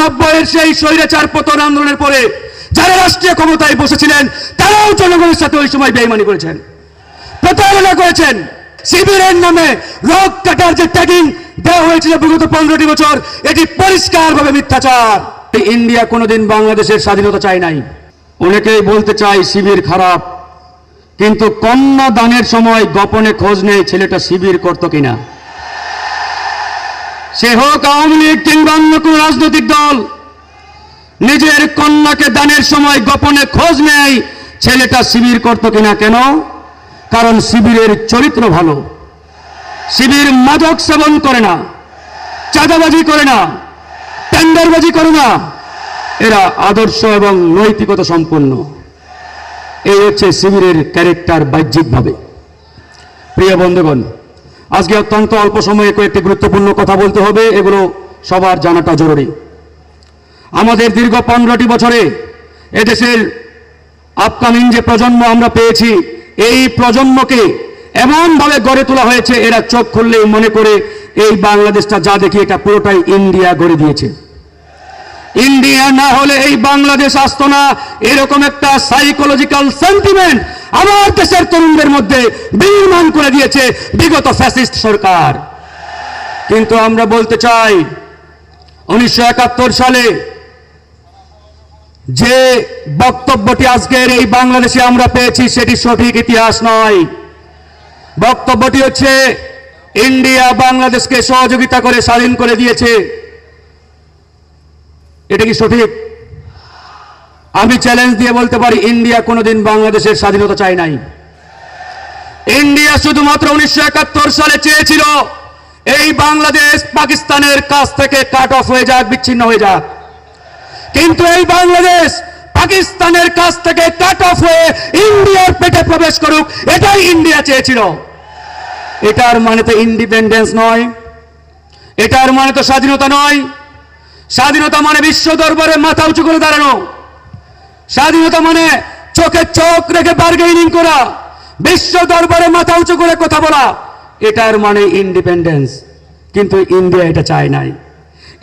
নব্বইয়ের সেই স্বৈরাচার পতন আন্দোলনের পরে যারা রাষ্ট্রীয় ক্ষমতায় বসেছিলেন, তারাও জনগণের সাথে ওই সময় বেইমানি করেছেন। প্রতারণা করেছেন। শিবিরের নামে রোগ কাটার যে ট্যাগিং দেওয়া হয়েছিল বিগত পনেরোটি বছর, এটি পরিষ্কারভাবে মিথ্যাচার। ইন্ডিয়া কোনোদিন বাংলাদেশের স্বাধীনতা চায় নাই। অনেকেই বলতে চায় শিবির খারাপ, কিন্তু কন্যা দানের সময় গোপনে খোঁজ নেই ছেলেটা শিবির করতো কিনা। সে হোক আওয়ামী লীগ কিংবা অন্য কোন রাজনৈতিক দল, নিজের কন্যাকে দানের সময় গোপনে খোঁজ নেয়, ছেলেটা শিবির করত কিনা কেন? কারণ শিবিরের চরিত্র ভালো। শিবির মাদক সেবন করে না, চাঁদাবাজি করে না, টেন্ডারবাজি করে না। এরা আদর্শ এবং নৈতিকতা সম্পন্ন। এই হচ্ছে শিবিরের ক্যারেক্টার বাহ্যিকভাবে। প্রিয় বন্ধুগণ আজকে অত্যন্ত অল্প সময়ে কয়েকটি গুরুত্বপূর্ণ কথা বলতে হবে, এগুলো সবার জানাটা জরুরি। আমাদের দীর্ঘ পনেরোটি বছরে এদেশের আপকামিং যে প্রজন্ম আমরা পেয়েছি, এই প্রজন্মকে এমনভাবে গড়ে তোলা হয়েছে, এরা চোখ খুললেই মনে করে এই বাংলাদেশটা যা দেখি এটা পুরোটাই ইন্ডিয়া গড়ে দিয়েছে। ইন্ডিয়া না হলে এই বাংলাদেশ আসতো না, এরকম একটা সাইকোলজিক্যাল সেন্টিমেন্ট আমার দেশের তরুণদের মধ্যে বিনির্মাণ করে দিয়েছে বিগত ফ্যাসিস্ট সরকার। কিন্তু আমরা বলতে চাই, উনিশশো একাত্তর সালে যে বক্তব্যটি আজকের এই বাংলাদেশে আমরা পেয়েছি সেটি সঠিক ইতিহাস নয়। বক্তব্যটি হচ্ছে, ইন্ডিয়া বাংলাদেশকে সহযোগিতা করে স্বাধীন করে দিয়েছে। এটা কি সঠিক? আমি চ্যালেঞ্জ দিয়ে বলতে পারি ইন্ডিয়া কোনোদিন বাংলাদেশের স্বাধীনতা চায় নাই। ইন্ডিয়া শুধুমাত্র উনিশশো একাত্তর সালে চেয়েছিল, এই বাংলাদেশ পাকিস্তানের কাছ থেকে কাট অফ হয়ে যাক, বিচ্ছিন্ন হয়ে যাক। কিন্তু এই বাংলাদেশ পাকিস্তানের কাছ থেকে কাট অফ হয়ে ইন্ডিয়ার পেটে প্রবেশ করুক, এটাই ইন্ডিয়া চেয়েছিল। এটার মানে তো ইন্ডিপেন্ডেন্স নয়, এটার মানে তো স্বাধীনতা নয়। স্বাধীনতা মানে বিশ্ব দরবারে মাথা উঁচু করে দাঁড়ানো। স্বাধীনতা মানে চোখে চোখ রেখে বার্গেনিং করা, বিশ্ব দরবারে মাথা উঁচু করে কথা বলা। এটার মানে ইন্ডিপেন্ডেন্স কিন্তু ইন্ডিয়া এটা চায় নাই।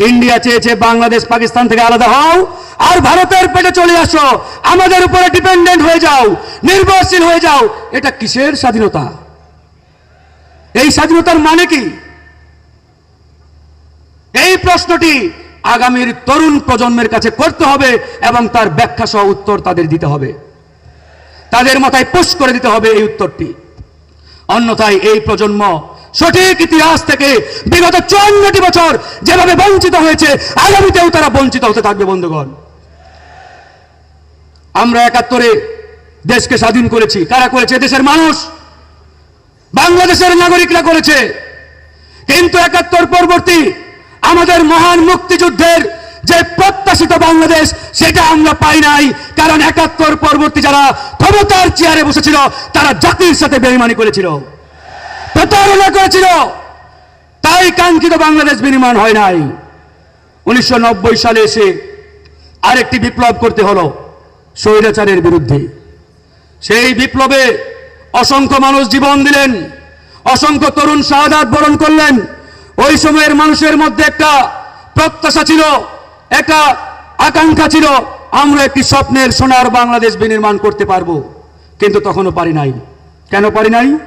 ইন্ডিয়া চেয়েছে বাংলাদেশ পাকিস্তান থেকে আলাদা হও, আর ভারতের পেটে চলে আসো। আমাদের উপরে ডিপেন্ডেন্ট হয়ে যাও, নির্ভরশীল হয়ে যাও। এটা কিসের স্বাধীনতা? এই স্বাধীনতার মানে কি? এই প্রশ্নটি আগামীর তরুণ প্রজন্মের কাছে করতে হবে এবং তার ব্যাখ্যা সহ উত্তর তাদের দিতে হবে। তাদের মাথায় পুশ করে দিতে হবে এই উত্তরটি। অন্যথায় এই প্রজন্ম সঠিক ইতিহাস থেকে বিগত চুয়ান্নটি বছর যেভাবে বঞ্চিত হয়েছে, আগামীতেও তারা বঞ্চিত হতে থাকবে, বন্ধুগণ। আমরা একাত্তরে দেশকে স্বাধীন করেছি। কারা করেছে? দেশের মানুষ। বাংলাদেশের নাগরিকরা করেছে। কিন্তু একাত্তর পরবর্তী আমাদের মহান মুক্তিযুদ্ধের যে প্রত্যাশিত বাংলাদেশ, সেটা আমরা পাই নাই। কারণ একাত্তর পরবর্তী যারা ক্ষমতার চেয়ারে বসেছিল, তারা জাতির সাথে বেইমানি করেছিল। প্রতারণা করেছিল। তাই কাঙ্ক্ষিত বাংলাদেশ বিনির্মাণ হয় নাই। উনিশশো নব্বই সালে এসে আরেকটি বিপ্লব করতে হলো, স্বৈরাচারের বিরুদ্ধে। সেই বিপ্লবে অসংখ্য মানুষ জীবন দিলেন, অসংখ্য তরুণ শাহাদাত বরণ করলেন ওই সময়ের মানুষের মধ্যে একটা প্রত্যাশা ছিল, একটা আকাঙ্ক্ষা ছিল, আমরা একটি স্বপ্নের সোনার বাংলাদেশ বিনির্মাণ করতে পারব। কিন্তু তখনও পারি নাই। কেন পারি নাই?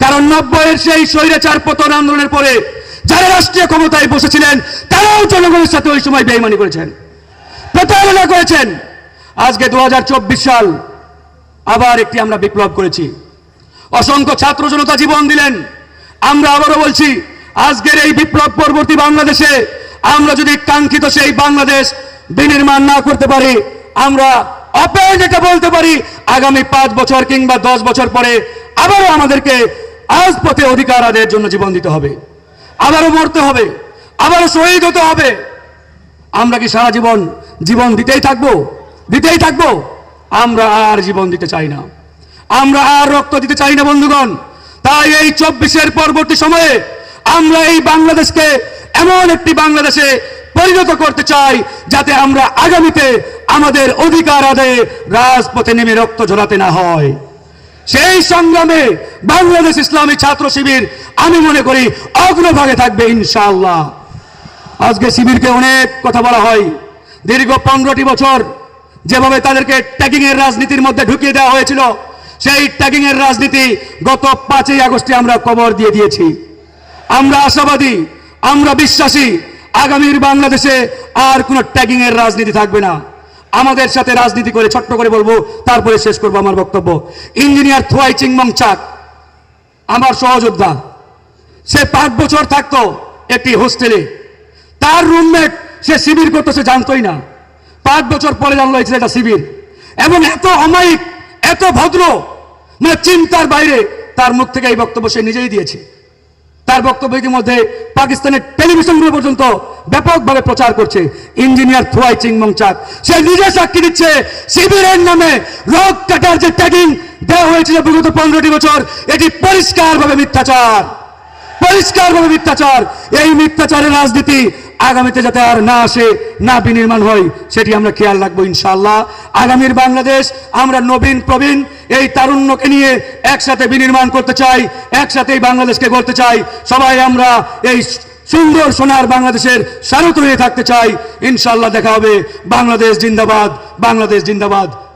কারণ নব্বইয়ের সেই স্বৈরাচার পতন আন্দোলনের পরে যারা রাষ্ট্রীয় ক্ষমতায় বসেছিলেন, তারাও জনগণের সাথে ওই সময় বেইমানি করেছেন। প্রতারণা করেছেন। আজকে দু হাজার চব্বিশ সাল আবার একটি আমরা বিপ্লব করেছি। অসংখ্য ছাত্র জনতা জীবন দিলেন। আমরা আবারও বলছি আজকের এই বিপ্লব পরবর্তী বাংলাদেশে আমরা যদি কাঙ্ক্ষিত সেই বাংলাদেশ বিনির্মাণ না করতে পারি, আমরা অপেন এটা বলতে পারি, আগামী পাঁচ বছর কিংবা দশ বছর পরে আবারও আমাদেরকে আজ পথে অধিকার আদায়ের জন্য জীবন দিতে হবে। আবারও মরতে হবে, আবারও শহীদ হতে হবে। আমরা কি সারা জীবন জীবন দিতেই থাকব? দিতেই থাকব। আমরা আর জীবন দিতে চাই না। আমরা আর রক্ত দিতে চাই না, বন্ধুগণ। তাই এই চব্বিশের পরবর্তী সময়ে আমরা এই বাংলাদেশকে এমন একটি বাংলাদেশে পরিণত করতে চাই যাতে আমরা আগামীতে আমাদের অধিকার আদায়ে রাজপথে নেমে রক্ত ঝরাতে না হয়। সেই সংগ্রামে বাংলাদেশ ইসলামী ছাত্র শিবির, আমি মনে করি, অগ্রভাগে থাকবে ইনশাআল্লাহ। আজকে শিবিরকে অনেক কথা বলা হয়। দীর্ঘ পনেরোটি বছর যেভাবে তাদেরকে ট্যাগিং এর রাজনীতির মধ্যে ঢুকিয়ে দেওয়া হয়েছিল, সেই ট্যাগিং এর রাজনীতি গত পাঁচই আগস্টে আমরা কবর দিয়ে দিয়েছি। আমরা আশাবাদী, আমরা বিশ্বাসী, আগামীর বাংলাদেশে আর কোনো ট্যাগিং এর রাজনীতি থাকবে না। আমাদের সাথে রাজনীতি করে ছোট্ট করে বলব, তারপরে শেষ করব আমার বক্তব্য। ইঞ্জিনিয়ার থুয়াই চিংমং চাক, আমার সহযোদ্ধা। সে পাঁচ বছর থাকতো একটি হোস্টেলে। তার রুমমেট সে শিবির করতো, সে জানতোই না। পাঁচ বছর পরে জানলো এই ছেলেটা শিবির। এবং এত অমায়িক, এত ভদ্র মানে চিন্তার বাইরে তার মুখ থেকে এই বক্তব্য সে নিজেই দিয়েছে। তার বক্তব্য ইতিমধ্যে পাকিস্তানের টেলিভিশনগুলো পর্যন্ত ব্যাপকভাবে প্রচার করছে। ইঞ্জিনিয়ার থুয়াই চিংমং চাক সে নিজে সাক্ষী দিচ্ছে শিবিরের নামে রোগ কাটার যে ট্যাগিং দেওয়া হয়েছিল বিগত পনেরোটি বছর, এটি পরিষ্কারভাবে মিথ্যাচার। পরিষ্কারভাবে মিথ্যাচার। এই মিথ্যাচারের রাজনীতি আগামীতে যাতে আর না আসে, না বিনির্মাণ হয়, সেটি আমরা খেয়াল রাখব ইনশাল্লাহ আগামীর বাংলাদেশ, আমরা নবীন প্রবীণ, এই তারুণ্যকে নিয়ে একসাথে বিনির্মাণ করতে চাই, একসাথে এই বাংলাদেশকে গড়তে চাই। সবাই আমরা এই সুন্দর সোনার বাংলাদেশের স্বাগত হয়ে থাকতে চাই। ইনশাল্লাহ দেখা হবে। বাংলাদেশ জিন্দাবাদ বাংলাদেশ জিন্দাবাদ।